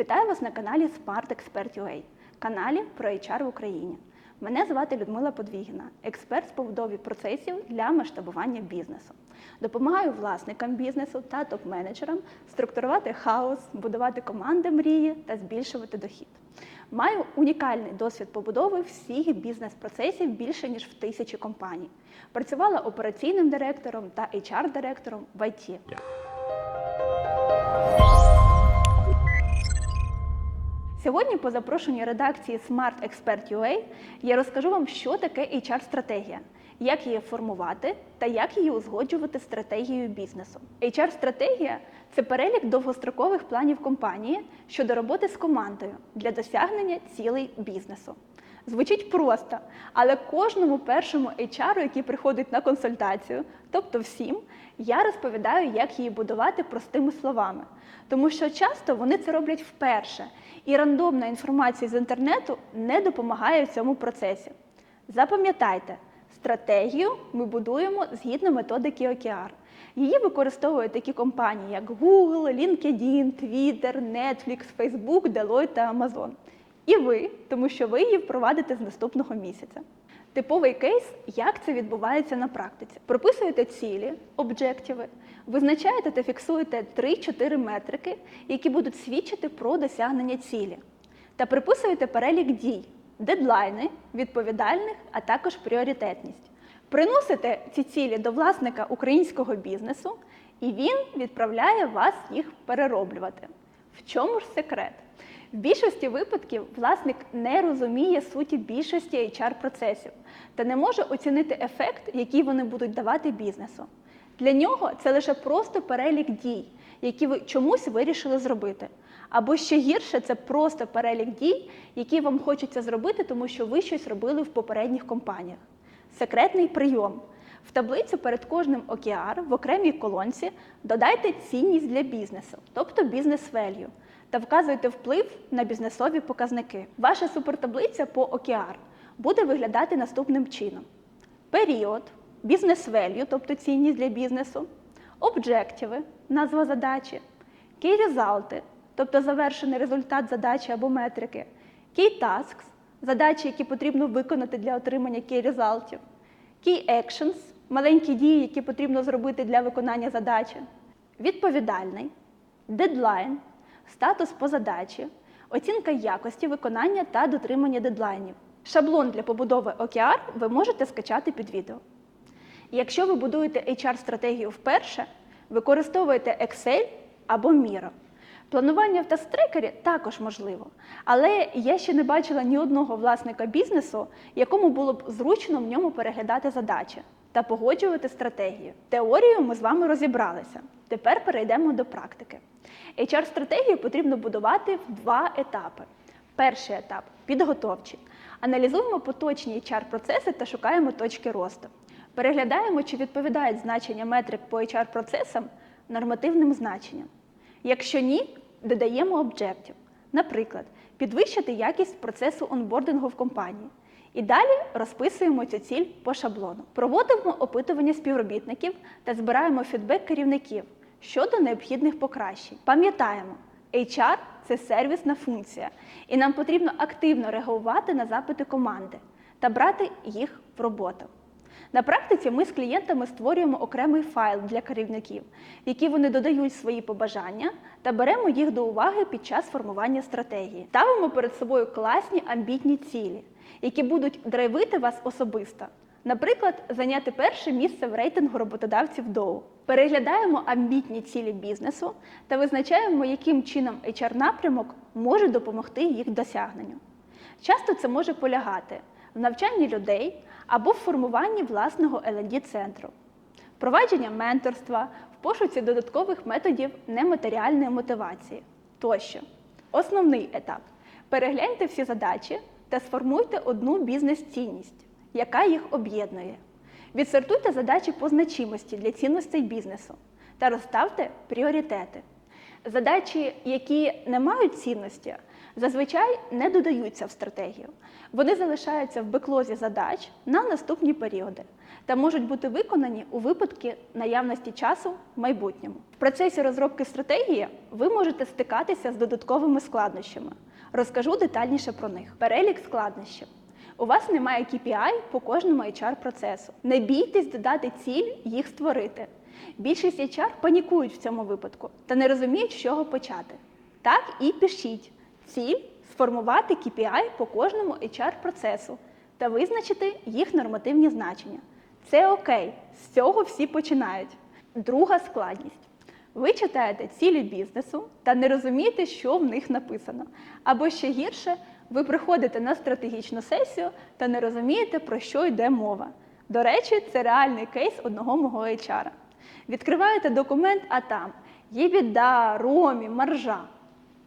Вітаю вас на каналі Smart Expert UA, каналі про HR в Україні. Мене звати Людмила Подвігіна, експерт з побудови процесів для масштабування бізнесу. Допомагаю власникам бізнесу та топ-менеджерам структурувати хаос, будувати команди мрії та збільшувати дохід. Маю унікальний досвід побудови всіх бізнес-процесів більше ніж в тисячі компаній. Працювала операційним директором та HR-директором в ІТ. Сьогодні, по запрошенню редакції Smart Expert UA, я розкажу вам, що таке HR-стратегія, як її формувати та як її узгоджувати з стратегією бізнесу. HR-стратегія це перелік довгострокових планів компанії щодо роботи з командою для досягнення цілей бізнесу. Звучить просто, але кожному першому HR, який приходить на консультацію, тобто всім, я розповідаю, як її будувати простими словами. Тому що часто вони це роблять вперше, і рандомна інформація з інтернету не допомагає в цьому процесі. Запам'ятайте, стратегію ми будуємо згідно методики OKR. Її використовують такі компанії, як Google, LinkedIn, Twitter, Netflix, Facebook, Deloitte та Amazon. І ви, тому що ви її впровадите з наступного місяця. Типовий кейс, як це відбувається на практиці. Прописуєте цілі, об'єктиви, визначаєте та фіксуєте 3-4 метрики, які будуть свідчити про досягнення цілі. Та приписуєте перелік дій, дедлайни, відповідальних, а також пріоритетність. Приносите ці цілі до власника українського бізнесу, і він відправляє вас їх перероблювати. В чому ж секрет? В більшості випадків власник не розуміє суті більшості HR-процесів та не може оцінити ефект, який вони будуть давати бізнесу. Для нього це лише просто перелік дій, які ви чомусь вирішили зробити. Або ще гірше, це просто перелік дій, які вам хочеться зробити, тому що ви щось робили в попередніх компаніях. Секретний прийом. В таблицю перед кожним OKR в окремій колонці додайте цінність для бізнесу, тобто бізнес value, та вказуйте вплив на бізнесові показники. Ваша супертаблиця по OKR буде виглядати наступним чином: період, бізнес value, тобто цінність для бізнесу, об'єктиви, назва задачі, key results, тобто завершений результат задачі або метрики, key tasks, задачі, які потрібно виконати для отримання key результатів, key actions, маленькі дії, які потрібно зробити для виконання задачі, відповідальний, дедлайн, статус по задачі, оцінка якості виконання та дотримання дедлайнів. Шаблон для побудови OKR ви можете скачати під відео. Якщо ви будуєте HR-стратегію вперше, використовуєте Excel або Miro. Планування в тастрекері також можливо, але я ще не бачила ні одного власника бізнесу, якому було б зручно в ньому переглядати задачі та погоджувати стратегію. Теорію ми з вами розібралися. Тепер перейдемо до практики. HR-стратегію потрібно будувати в два етапи. Перший етап підготовчий. Аналізуємо поточні HR-процеси та шукаємо точки росту. Переглядаємо, чи відповідають значення метрик по HR-процесам нормативним значенням. Якщо ні, додаємо об'єктів. Наприклад, підвищити якість процесу онбордингу в компанії. І далі розписуємо цю ціль по шаблону. Проводимо опитування співробітників та збираємо фідбек керівників щодо необхідних покращень. Пам'ятаємо, HR – це сервісна функція, і нам потрібно активно реагувати на запити команди та брати їх в роботу. На практиці ми з клієнтами створюємо окремий файл для керівників, в який вони додають свої побажання та беремо їх до уваги під час формування стратегії. Ставимо перед собою класні амбітні цілі, які будуть драйвити вас особисто. Наприклад, зайняти перше місце в рейтингу роботодавців ДОУ. Переглядаємо амбітні цілі бізнесу та визначаємо, яким чином HR-напрямок може допомогти їх досягненню. Часто це може полягати в навчанні людей або в формуванні власного lnd центру впровадження менторства, в пошуці додаткових методів нематеріальної мотивації тощо. Основний етап перегляньте всі задачі та сформуйте одну бізнес-цінність, яка їх об'єднує. Відсортуйте задачі по значимості для цінностей бізнесу та розставте пріоритети. Задачі, які не мають цінності, зазвичай не додаються в стратегію. Вони залишаються в беклозі задач на наступні періоди та можуть бути виконані у випадку наявності часу в майбутньому. В процесі розробки стратегії ви можете стикатися з додатковими складнощами. Розкажу детальніше про них. Перелік складнощів. У вас немає KPI по кожному HR-процесу. Не бійтесь додати ціль їх створити. Більшість HR панікують в цьому випадку та не розуміють, з чого почати. Так і пишіть ціль сформувати KPI по кожному HR-процесу та визначити їх нормативні значення. Це окей, з цього всі починають. Друга складність. Ви читаєте цілі бізнесу та не розумієте, що в них написано. Або ще гірше, ви приходите на стратегічну сесію та не розумієте, про що йде мова. До речі, це реальний кейс одного мого HR. Відкриваєте документ, а там є біда, ромі, маржа.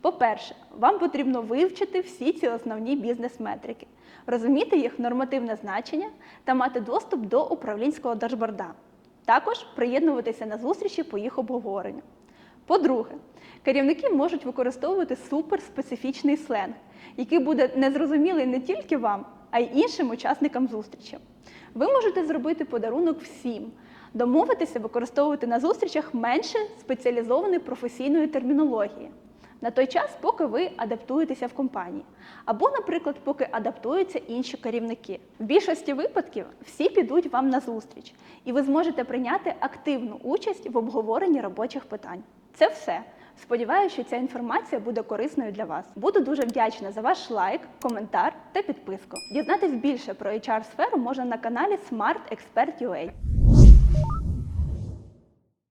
По-перше, вам потрібно вивчити всі ці основні бізнес-метрики, розуміти їх нормативне значення та мати доступ до управлінського дашборда. Також приєднуватися на зустрічі по їх обговоренню. По-друге, керівники можуть використовувати суперспецифічний сленг, який буде незрозумілий не тільки вам, а й іншим учасникам зустрічі. Ви можете зробити подарунок всім, домовитися використовувати на зустрічах менше спеціалізованої професійної термінології на той час, поки ви адаптуєтеся в компанії, або, наприклад, поки адаптуються інші керівники. В більшості випадків всі підуть вам на зустріч, і ви зможете прийняти активну участь в обговоренні робочих питань. Це все. Сподіваюся, що ця інформація буде корисною для вас. Буду дуже вдячна за ваш лайк, коментар та підписку. Дізнатись більше про HR-сферу можна на каналі Smart Expert UA.